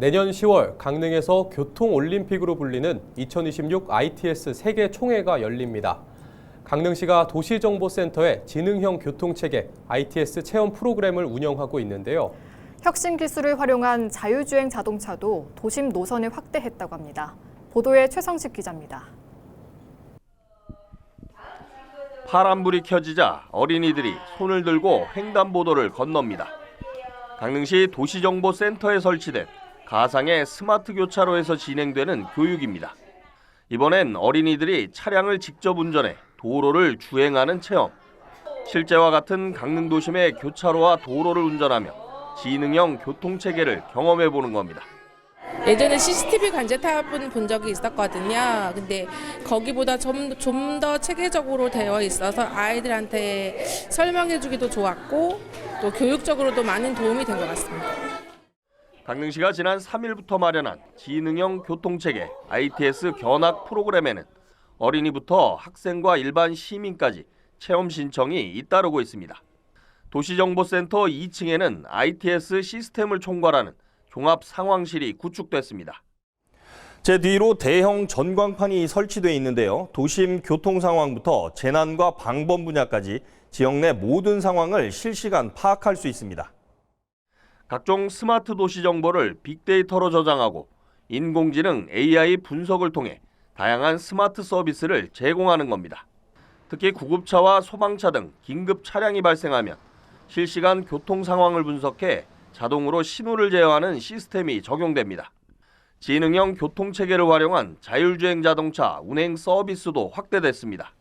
내년 10월 강릉에서 교통올림픽으로 불리는 2026 ITS 세계 총회가 열립니다. 강릉시가 도시정보센터의 지능형 교통체계 ITS 체험 프로그램을 운영하고 있는데요. 혁신 기술을 활용한 자율주행 자동차도 도심 노선을 확대했다고 합니다. 보도에 최성식 기자입니다. 파란불이 켜지자 어린이들이 손을 들고 횡단보도를 건넙니다. 강릉시 도시정보센터에 설치된 가상의 스마트 교차로에서 진행되는 교육입니다. 이번엔 어린이들이 차량을 직접 운전해 도로를 주행하는 체험. 실제와 같은 강릉 도심의 교차로와 도로를 운전하며 지능형 교통체계를 경험해 보는 겁니다. 예전에 CCTV 관제탑은 본 적이 있었거든요. 근데 거기보다 좀 좀 더 체계적으로 되어 있어서 아이들한테 설명해주기도 좋았고 또 교육적으로도 많은 도움이 된 것 같습니다. 강릉시가 지난 3일부터 마련한 지능형 교통체계 ITS 견학 프로그램에는 어린이부터 학생과 일반 시민까지 체험 신청이 잇따르고 있습니다. 도시정보센터 2층에는 ITS 시스템을 총괄하는 종합 상황실이 구축됐습니다. 제 뒤로 대형 전광판이 설치돼 있는데요. 도심 교통 상황부터 재난과 방범 분야까지 지역 내 모든 상황을 실시간 파악할 수 있습니다. 각종 스마트 도시 정보를 빅데이터로 저장하고 인공지능 AI 분석을 통해 다양한 스마트 서비스를 제공하는 겁니다. 특히 구급차와 소방차 등 긴급 차량이 발생하면 실시간 교통 상황을 분석해 자동으로 신호를 제어하는 시스템이 적용됩니다. 지능형 교통 체계를 활용한 자율주행 자동차 운행 서비스도 확대됐습니다.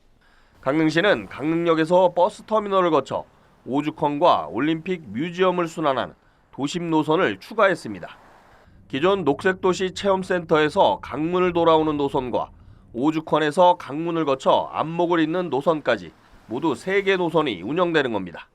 강릉시는 강릉역에서 버스 터미널을 거쳐 오죽헌과 올림픽 뮤지엄을 순환하는 도심 노선을 추가했습니다. 기존 녹색도시 체험센터에서 강문을 돌아오는 노선과 오죽헌에서 강문을 거쳐 안목을 잇는 노선까지 모두 3개 노선이 운영되는 겁니다.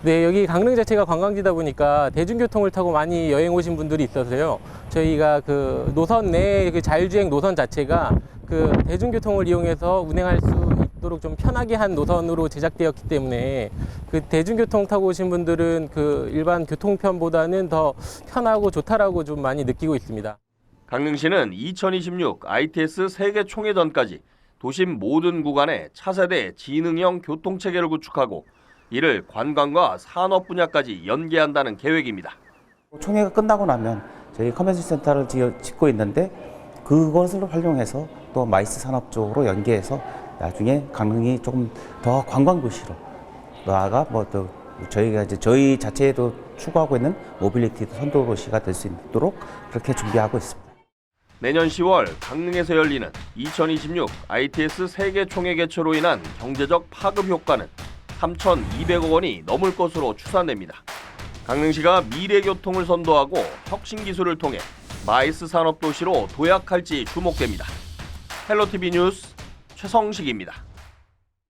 네, 여기 강릉 자체가 관광지다 보니까 대중교통을 타고 많이 여행 오신 분들이 있어서요. 저희가 그 노선 내 그 자율주행 노선 자체가 그 대중교통을 이용해서 운행할 수 있도록 좀 편하게 한 노선으로 제작되었기 때문에 그 대중교통 타고 오신 분들은 그 일반 교통편보다는 더 편하고 좋다라고 좀 많이 느끼고 있습니다. 강릉시는 2026 ITS 세계 총회전까지 도심 모든 구간에 차세대 지능형 교통체계를 구축하고 이를 관광과 산업 분야까지 연계한다는 계획입니다. 총회가 끝나고 나면 저희 컨벤션 센터를 짓고 있는데 그것을 활용해서 또 마이스 산업 쪽으로 연계해서 나중에 강릉이 조금 더 관광 도시로 나아가 뭐 또 저희가 이제 저희 자체에도 추구하고 있는 모빌리티 선도 도시가 될 수 있도록 그렇게 준비하고 있습니다. 내년 10월 강릉에서 열리는 2026 ITS 세계 총회 개최로 인한 경제적 파급 효과는 3,200억 원이 넘을 것으로 추산됩니다. 강릉시가 미래 교통을 선도하고 혁신 기술을 통해 마이스 산업 도시로 도약할지 주목됩니다. 헬로티비 뉴스 최성식입니다.